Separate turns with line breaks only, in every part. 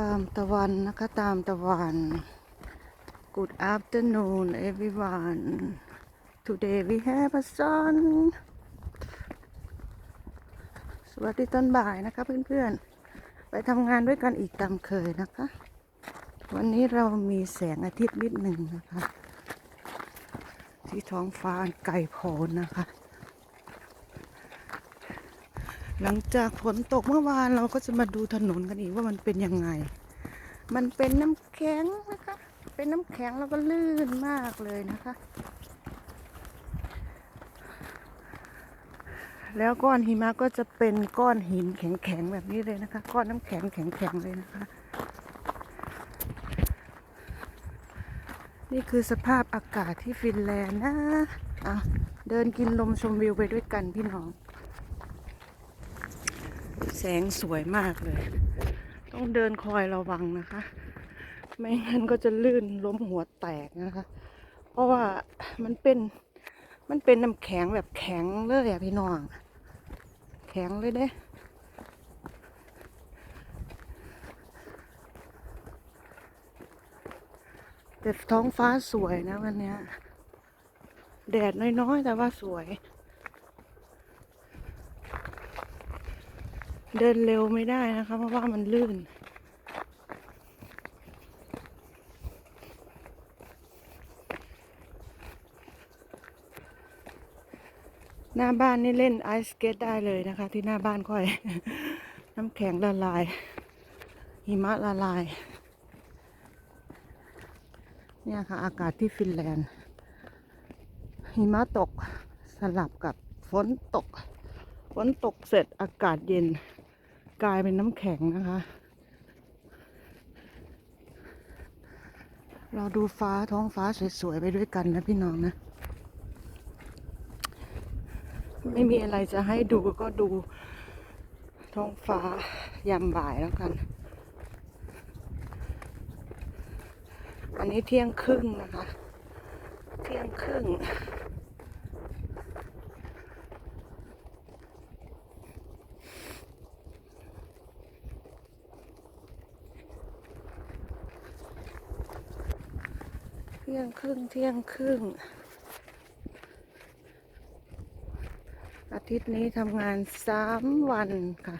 ตามตะวันนะคะตามตะวัน Good afternoon everyone Today we have a sun สวัสดีตอนบ่ายนะคะเพื่อนๆ ไปทำงานด้วยกันอีกตามเคยนะคะ วันนี้เรามีแสงอาทิตย์นิดหนึ่งนะคะ ที่ท้องฟ้าไกลโพนนะคะ หลังจากฝนตกเมื่อวานเราก็จะมาดูถนนกันอีกว่ามันเป็นยังไง มันเป็นน้ำแข็งนะคะ เป็นน้ำแข็งแล้วก็ลื่นมากเลยนะคะ แล้วก้อนหิมะก็จะเป็นก้อนหินแข็งๆแบบนี้เลยนะคะ ก้อนน้ำแข็งแข็งๆเลยนะคะ นี่คือสภาพอากาศที่ฟินแลนด์นะอะเดินกินลมชมวิวไปด้วยกันพี่น้อง แสงสวยมากเลย ต้องเดินคอยระวังนะคะ ไม่งั้นก็จะลื่นล้มหัวแตกนะคะ เพราะว่ามันเป็นมันเป็นน้ำแข็งแบบแข็งเลยอะพี่น้อง แข็งเลยเด้แต่ท้องฟ้าสวยนะวันนี้แดดน้อยๆ แต่ว่าสวย เดินเร็วไม่ได้นะคะ เพราะว่ามันลื่น หน้าบ้านนี่เล่นไอสเกตได้เลยนะคะ ที่หน้าบ้านค่อย น้ำแข็งละลาย หิมะละลาย เนี่ยค่ะ อากาศที่ฟินแลนด์ หิมะตกสลับกับฝนตกฝนตกเสร็จอากาศเย็น กลายเป็นน้ำแข็งนะคะ เราดูฟ้าท้องฟ้าสวยๆไปด้วยกันนะพี่น้องนะ ไม่มีอะไรจะให้ดูก็ดูท้องฟ้ายามบ่ายแล้วกัน อันนี้เที่ยงครึ่งนะคะ เที่ยงครึ่ง ที่ยงครึ่งเที่ยงครึ่ง อาทิตย์นี้ทำงานสามวันค่ะ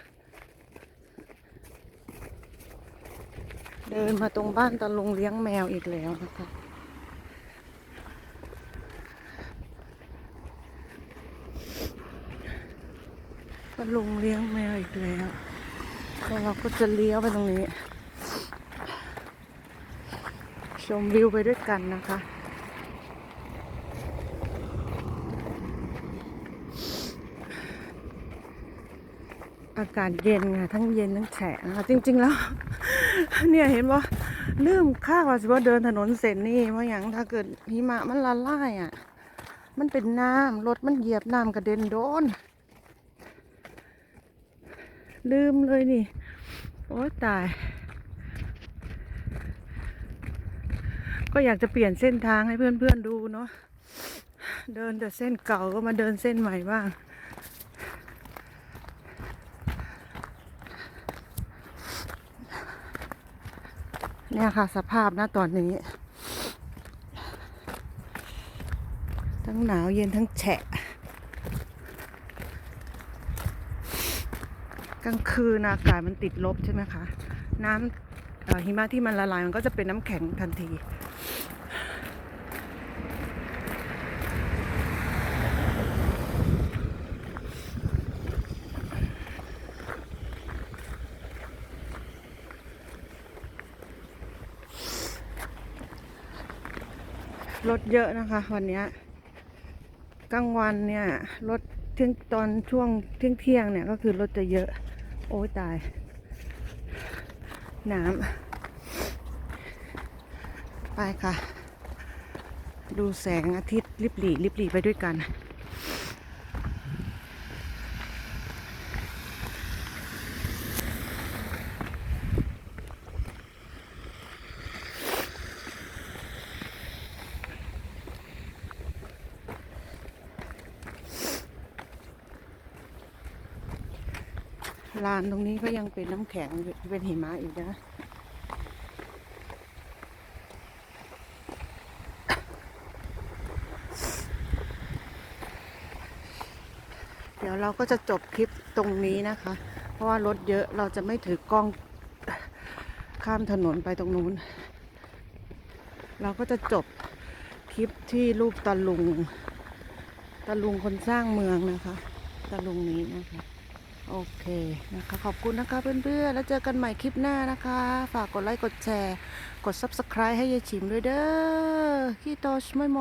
เดินมาตรงบ้านตาลุงเลี้ยงแมวอีกแล้วนะคะตาลุงเลี้ยงแมวอีกแล้วแล้วเราก็จะเลี้ยวไปตรงนี้ ช มวิวไปด้วยกันนะคะ อากาศเย็นค่ะทั้งเย็นทั้งแฉะนะคะจริง ๆ แล้ว เนี่ยเห็นว่าลืมค่าว่าสิว่าเดินถนนเส้นนี่เพราะอย่างถ้าเกิดหิมะมันละลายอะ มันเป็นน้ำรถมันเหยียบน้ำกระเด็นโดน ลืมเลยนี่ โอ้ตาย ก็อยากจะเปลี่ยนเส้นทางให้เพื่อนๆดูเนาะเดินแต่เส้นเก่าก็มาเดินเส้นใหม่บ้างเนี่ยค่ะสภาพนะตอนนี้ ทั้งหนาวเย็นทั้งแฉะ กลางคืนอากาศมันติดลบใช่ไหมคะ น้ำหิมะที่มันละลายมันก็จะเป็นน้ำแข็งทันที รถเยอะนะคะ วันนี้กลางวันเนี่ยรถเที่ยงตอนช่วงเที่ยงเที่ยงๆเนี่ยก็คือรถจะเยอะ โอ้ยตาย น้ำไปค่ะ ดูแสงอาทิตย์ริบหรี่ริบหรี่ไปด้วยกัน ลานตรงนี้ก็ยังเป็นน้ำแข็งเป็นหิมะอีกนะเดี๋ยวเราก็จะจบคลิปตรงนี้นะคะ เพราะว่ารถเยอะเราจะไม่ถือกล้องข้ามถนนไปตรงนู้น เราก็จะจบคลิปที่รูปตะลุงตะลุงคนสร้างเมืองนะคะตะลุงนี้นะคะ โอเคนะคะขอบคุณนะคะเพื่อนๆ แล้วเจอกันใหม่คลิปหน้านะคะ ฝากกดไลค์กดแชร์ กด subscribe ให้ยายฉิมด้วยเด้อขี้โตชไม่มอง